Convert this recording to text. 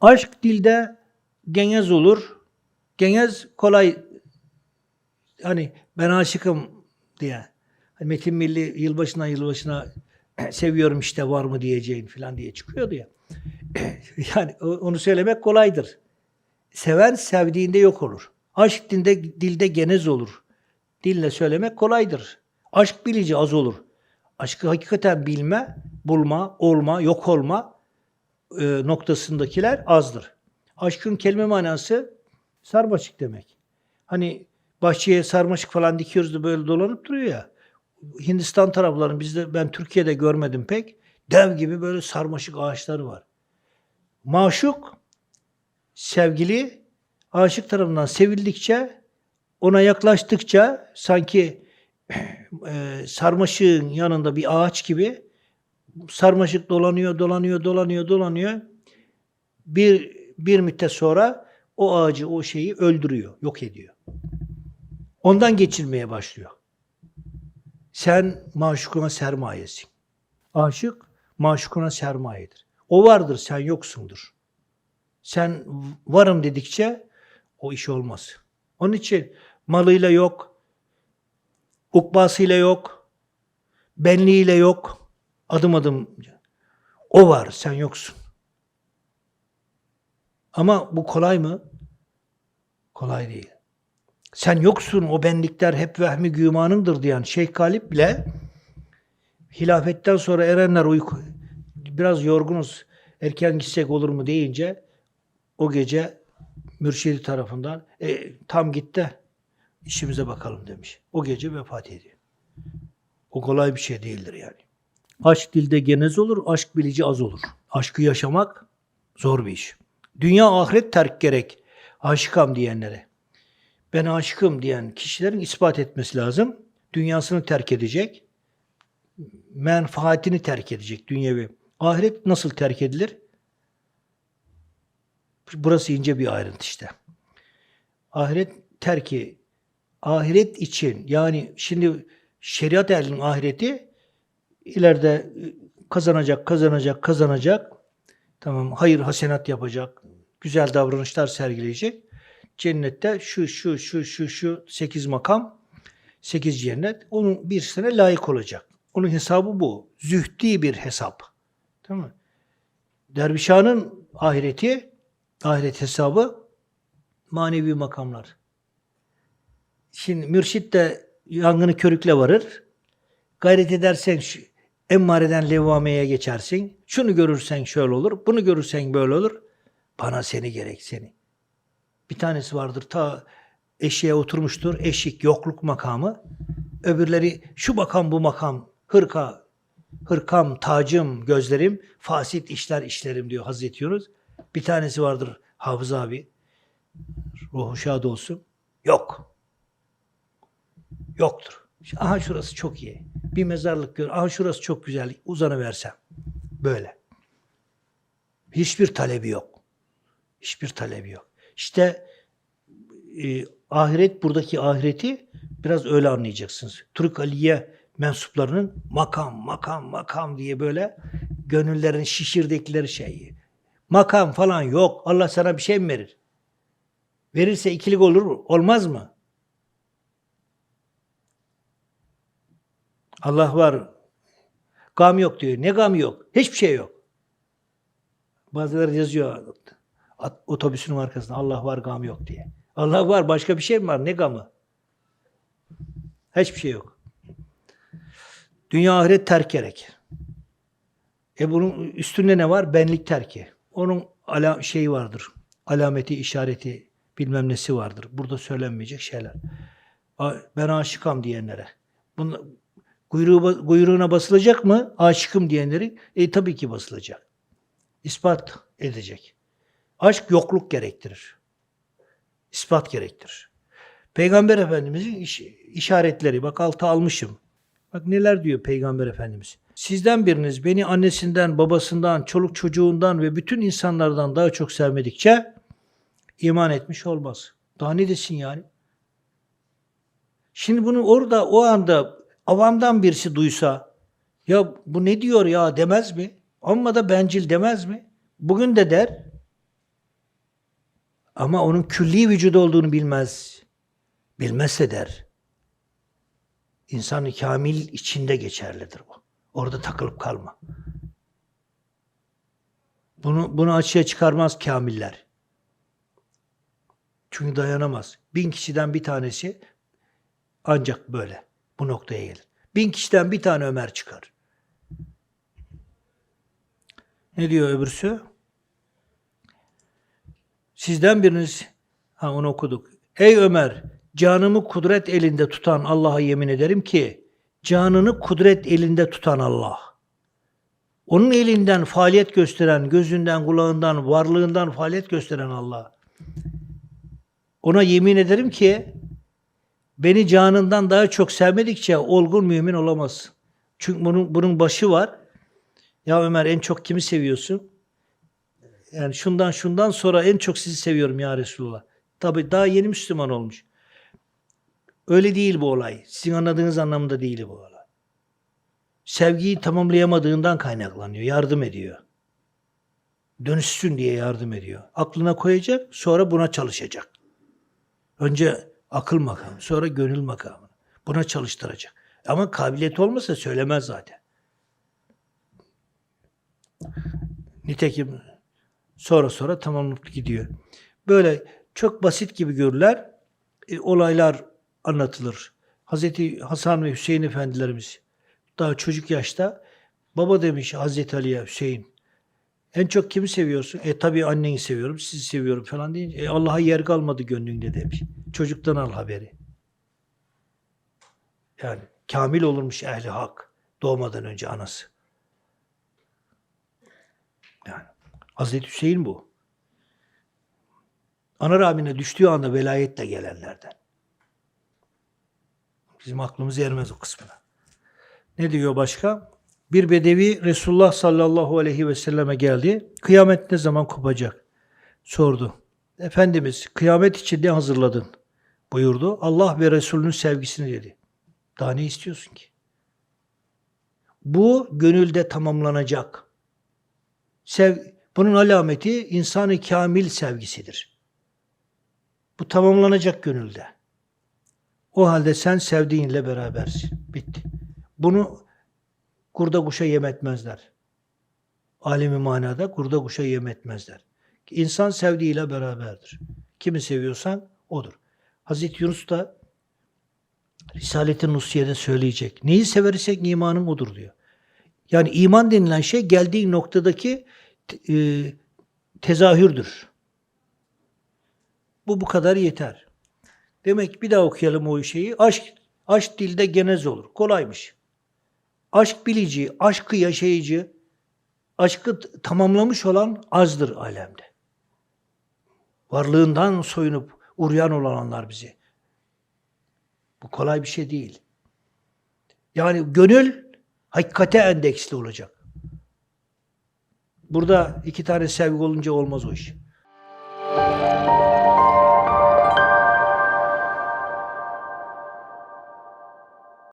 Aşk dilde genez olur. Genez kolay hani ben aşıkım diye. Hani Metin Milli yılbaşına yılbaşına seviyorum işte var mı diyeceğin falan diye çıkıyordu ya. yani onu söylemek kolaydır. Seven sevdiğinde yok olur. Aşk dilde, dilde genez olur. Dille söylemek kolaydır. Aşk bilici az olur. Aşkı hakikaten bilme, bulma, olma, yok olma e, noktasındakiler azdır. Aşkın kelime manası sarmaşık demek. Hani bahçeye sarmaşık falan dikiyoruz da böyle dolanıp duruyor ya. Hindistan taraflarının bizde ben Türkiye'de görmedim pek. Dev gibi böyle sarmaşık ağaçları var. Maşuk sevgili aşık tarafından sevildikçe ona yaklaştıkça sanki e, sarmaşığın yanında bir ağaç gibi sarmaşık dolanıyor, dolanıyor, dolanıyor, dolanıyor. Bir bir müddet sonra o ağacı, o şeyi öldürüyor, yok ediyor. Ondan geçirmeye başlıyor. Sen maşukuna sermayesin. Aşık maşukuna sermayedir. O vardır, sen yoksundur. Sen varım dedikçe o iş olmaz. Onun için malıyla yok, ukbasıyla yok, benliğiyle yok, adım adım o var, sen yoksun. Ama bu kolay mı? Kolay değil. Sen yoksun, o benlikler hep vehmi gümanındır diyen Şeyh Galip bile hilafetten sonra erenler uyku, biraz yorgunuz, erken gitsek olur mu deyince o gece mürşidi tarafından e, tam git de işimize bakalım demiş. O gece vefat ediyor. O kolay bir şey değildir yani. Aşk dilde genez olur, aşk bilici az olur. Aşkı yaşamak zor bir iş. Dünya ahiret terk gerek aşıkam diyenlere. Ben aşıkım diyen kişilerin ispat etmesi lazım. Dünyasını terk edecek. Menfaatini terk edecek dünyevi. Ahiret nasıl terk edilir? Burası ince bir ayrıntı işte. Ahiret terki, ahiret için yani şimdi şeriat ehlinin ahireti ileride kazanacak, kazanacak, kazanacak. Tamam, hayır hasenat yapacak, güzel davranışlar sergileyecek. Cennette şu, şu, şu, şu, şu sekiz makam, sekiz cennet. Onun birisine layık olacak. Onun hesabı bu. Zühdi bir hesap. Tamam mı? Dervişhanın ahireti, ahiret hesabı manevi makamlar. Şimdi mürşit de yangını körükle varır. Gayret edersen şu, emmareden levvameye geçersin. Şunu görürsen şöyle olur, bunu görürsen böyle olur. Bana seni gerek seni. Bir tanesi vardır ta eşeğe oturmuştur. Eşik yokluk makamı. Öbürleri şu makam bu makam. Hırka, hırkam, tacım, gözlerim, fasit işler işlerim diyor Hazreti Yunus. Bir tanesi vardır Hafız abi. Ruhu şad olsun. Yok. Yoktur. Aha şurası çok iyi. Bir mezarlık gör. Aha şurası çok güzel. Uzanıversem. Böyle. Hiçbir talebi yok. Hiçbir talebi yok. İşte e, ahiret buradaki ahireti biraz öyle anlayacaksınız. Türk Aliye mensuplarının makam, makam, makam diye böyle gönüllerin şişirdikleri şeyi. Makam falan yok. Allah sana bir şey mi verir? Verirse ikilik olur mu? Olmaz mı? Allah var. Gam yok diyor. Ne gam yok? Hiçbir şey yok. Bazıları yazıyor otobüsün arkasında Allah var gam yok diye. Allah var başka bir şey mi var? Ne gamı? Hiçbir şey yok. Dünya ahiret terk gerek. E bunun üstünde ne var? Benlik terki. Onun ala şeyi vardır. Alameti, işareti, bilmem nesi vardır. Burada söylenmeyecek şeyler. Ben aşıkam diyenlere. Bunun kuyruğu, kuyruğuna basılacak mı? Aşıkım diyenleri e, tabii ki basılacak. İspat edecek. Aşk yokluk gerektirir. İspat gerektirir. Peygamber Efendimizin iş- işaretleri. Bak altı almışım. Bak neler diyor Peygamber Efendimiz. Sizden biriniz beni annesinden, babasından, çoluk çocuğundan ve bütün insanlardan daha çok sevmedikçe iman etmiş olmaz. Daha ne desin yani? Şimdi bunu orada o anda avamdan birisi duysa ya bu ne diyor ya demez mi? Amma da bencil demez mi? Bugün de der. Ama onun külli vücudu olduğunu bilmez. Bilmezse der. İnsan-ı kamil içinde geçerlidir bu. Orada takılıp kalma. Bunu, bunu açığa çıkarmaz kamiller. Çünkü dayanamaz. Bin kişiden bir tanesi ancak böyle bu noktaya gelir. Bin kişiden bir tane Ömer çıkar. Ne diyor öbürsü? Sizden biriniz, ha onu okuduk. Ey Ömer, canımı kudret elinde tutan Allah'a yemin ederim ki, canını kudret elinde tutan Allah. Onun elinden faaliyet gösteren, gözünden, kulağından, varlığından faaliyet gösteren Allah. Ona yemin ederim ki, beni canından daha çok sevmedikçe olgun mümin olamaz. Çünkü bunun, bunun başı var. Ya Ömer en çok kimi seviyorsun? Yani şundan şundan sonra en çok sizi seviyorum ya Resulullah. Tabi daha yeni Müslüman olmuş. Öyle değil bu olay. Sizin anladığınız anlamda değil bu olay. Sevgiyi tamamlayamadığından kaynaklanıyor. Yardım ediyor. Dönüşsün diye yardım ediyor. Aklına koyacak, sonra buna çalışacak. Önce akıl makamı, sonra gönül makamı. Buna çalıştıracak. Ama kabiliyet olmasa söylemez zaten. Nitekim sonra sonra tamamlanıp gidiyor. Böyle çok basit gibi görürler. E, olaylar anlatılır. Hazreti Hasan ve Hüseyin efendilerimiz daha çocuk yaşta baba demiş Hazreti Ali'ye Hüseyin. En çok kimi seviyorsun? E tabii anneni seviyorum, sizi seviyorum falan deyince e, Allah'a yer kalmadı gönlünde demiş. Çocuktan al haberi. Yani kamil olurmuş ehli hak doğmadan önce anası. Yani Hazreti Hüseyin bu. Ana rahmine düştüğü anda velayetle gelenlerden. Bizim aklımız ermez o kısmına. Ne diyor başka? Bir bedevi Resulullah sallallahu aleyhi ve selleme geldi. Kıyamet ne zaman kopacak? Sordu. Efendimiz kıyamet için ne hazırladın? Buyurdu. Allah ve Resulünün sevgisini dedi. Daha ne istiyorsun ki? Bu gönülde tamamlanacak. Sev, bunun alameti insanı kamil sevgisidir. Bu tamamlanacak gönülde. O halde sen sevdiğinle berabersin. Bitti. Bunu kurda kuşa yem etmezler. Alemi manada kurda kuşa yem etmezler. İnsan sevdiğiyle beraberdir. Kimi seviyorsan odur. Hazreti Yunus da Risalet-i söyleyecek. Neyi seversek imanın odur diyor. Yani iman denilen şey geldiği noktadaki e, tezahürdür. Bu bu kadar yeter. Demek bir daha okuyalım o şeyi. Aşk, aşk dilde genez olur. Kolaymış. Aşk bilici, aşkı yaşayıcı, aşkı tamamlamış olan azdır alemde. Varlığından soyunup uğrayan olanlar bizi. Bu kolay bir şey değil. Yani gönül hakikate endeksli olacak. Burada iki tane sevgi olunca olmaz o iş.